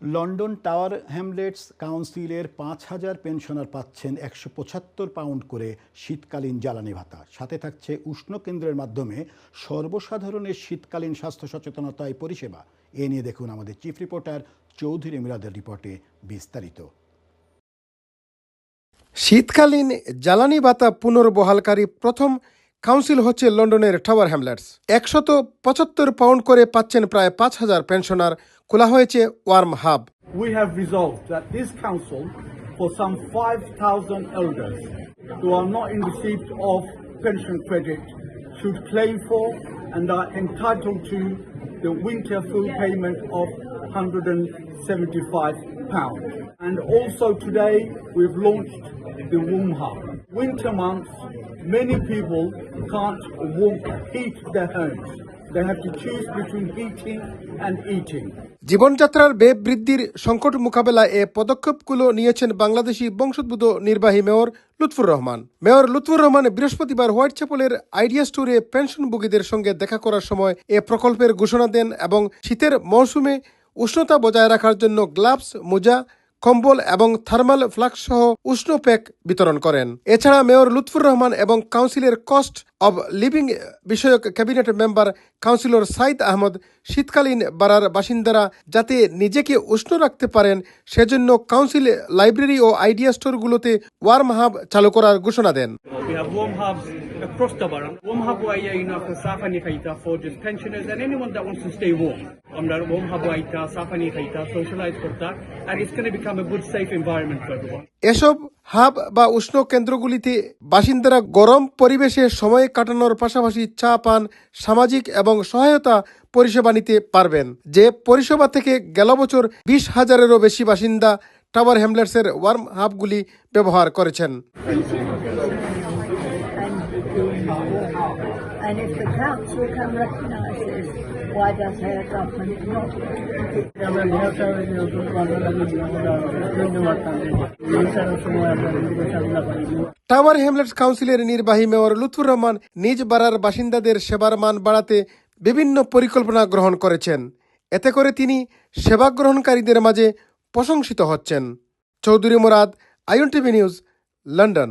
London tower Hamlets কাউন্সিলের পাঁচ হাজার পেনশনার পাচ্ছেন একশো পঁচাত্তর পাউন্ড করে শীতকালীন জ্বালানি ভাতা। সাথে থাকছে উষ্ণ কেন্দ্রের মাধ্যমে সর্বসাধারণের শীতকালীন স্বাস্থ্য সচেতনতায় পরিষেবা। এ নিয়ে দেখুন আমাদের চিফ রিপোর্টার চৌধুরী মিরাদের রিপোর্টে বিস্তারিত। শীতকালীন জ্বালানি ভাতা পুনর্বহালকারী প্রথম কাউন্সিল হচ্ছে লন্ডনের টাওয়ার হ্যামলেটস। একশত পঁচাত্তর পাউন্ড করে পাচ্ছেন প্রায় পাঁচ হাজার পেনশনার। খোলা হয়েছে warm hub. We have resolve that this council for some five thousand elders who are not in of pension credit should and are entitled to the winter fuel payment of hundred seventy five pound and also today we've launched the um hub winter months many people can't warm, heat their homes. They have to choose between heating and eating. জীবনযাত্রার ব্যয় বৃদ্ধির সংকট মোকাবেলায় এ পদক্ষেপগুলো নিয়েছেন বাংলাদেশি বংশোদ্ভূত নির্বাহী mayor Lutfur Rahman mayor Lutfur Rahman বৃহস্পতিবার হোয়াইট চ্যাপেলের আইডিয়া স্টোরে পেনশনভোগীদের সঙ্গে দেখা করার সময় এ প্রকল্পের ঘোষণা দেন এবং শীতের মৌসুমে উষ্ণতা বজায় রাখার জন্য গ্লাভস মোজা কম্বল এবং থার্মাল ফ্লাক্স সহ উষ্ণ প্যাক বিতরণ করেন। এছাড়া মেয়র লুৎফুর রহমান এবং কাউন্সিলের কস্ট অব লিভিং বিষয়ক cabinet member councillor Sayed Ahmed শীতকালীন বাড়ার বাসিন্দারা যাতে নিজেকে উষ্ণ রাখতে পারেন সেজন্য কাউন্সিল লাইব্রেরি ও আইডিয়া স্টোরগুলোতে ওয়ার্ম হাব চালু করার ঘোষণা দেন across the borough. Warm hub waya ina for safani khaita for just pensioners and anyone that wants to stay warm. Amra warm hub waita safani khaita socialize korta and it's going to become a good safe environment for everyone. এসব hub বা উষ্ণ কেন্দ্রগুলিতে বাসিন্দারা গরম পরিবেশে সময় কাটানোর পাশাপাশি চা পান, সামাজিক এবং সহায়তা পরিষেবা নিতে পারবেন। যে পরিষেবা থেকে গেল বছর বিশ হাজারেরও বেশি বাসিন্দা টাওয়ার হ্যামলেটসের ওয়ার্ম হাবগুলি ব্যবহার করেছেন। And if the council can recognise this, why does our government not? Tower Hamlets কাউন্সিলের নির্বাহী মেয়র লুৎফুর রহমান নিজ বাড়ার বাসিন্দাদের সেবার মান বাড়াতে বিভিন্ন পরিকল্পনা গ্রহণ করেছেন। এতে করে তিনি সেবা গ্রহণকারীদের মাঝে প্রশংসিত হচ্ছেন। চৌধুরী মোরাদ আইন টিভি নিউজ লন্ডন।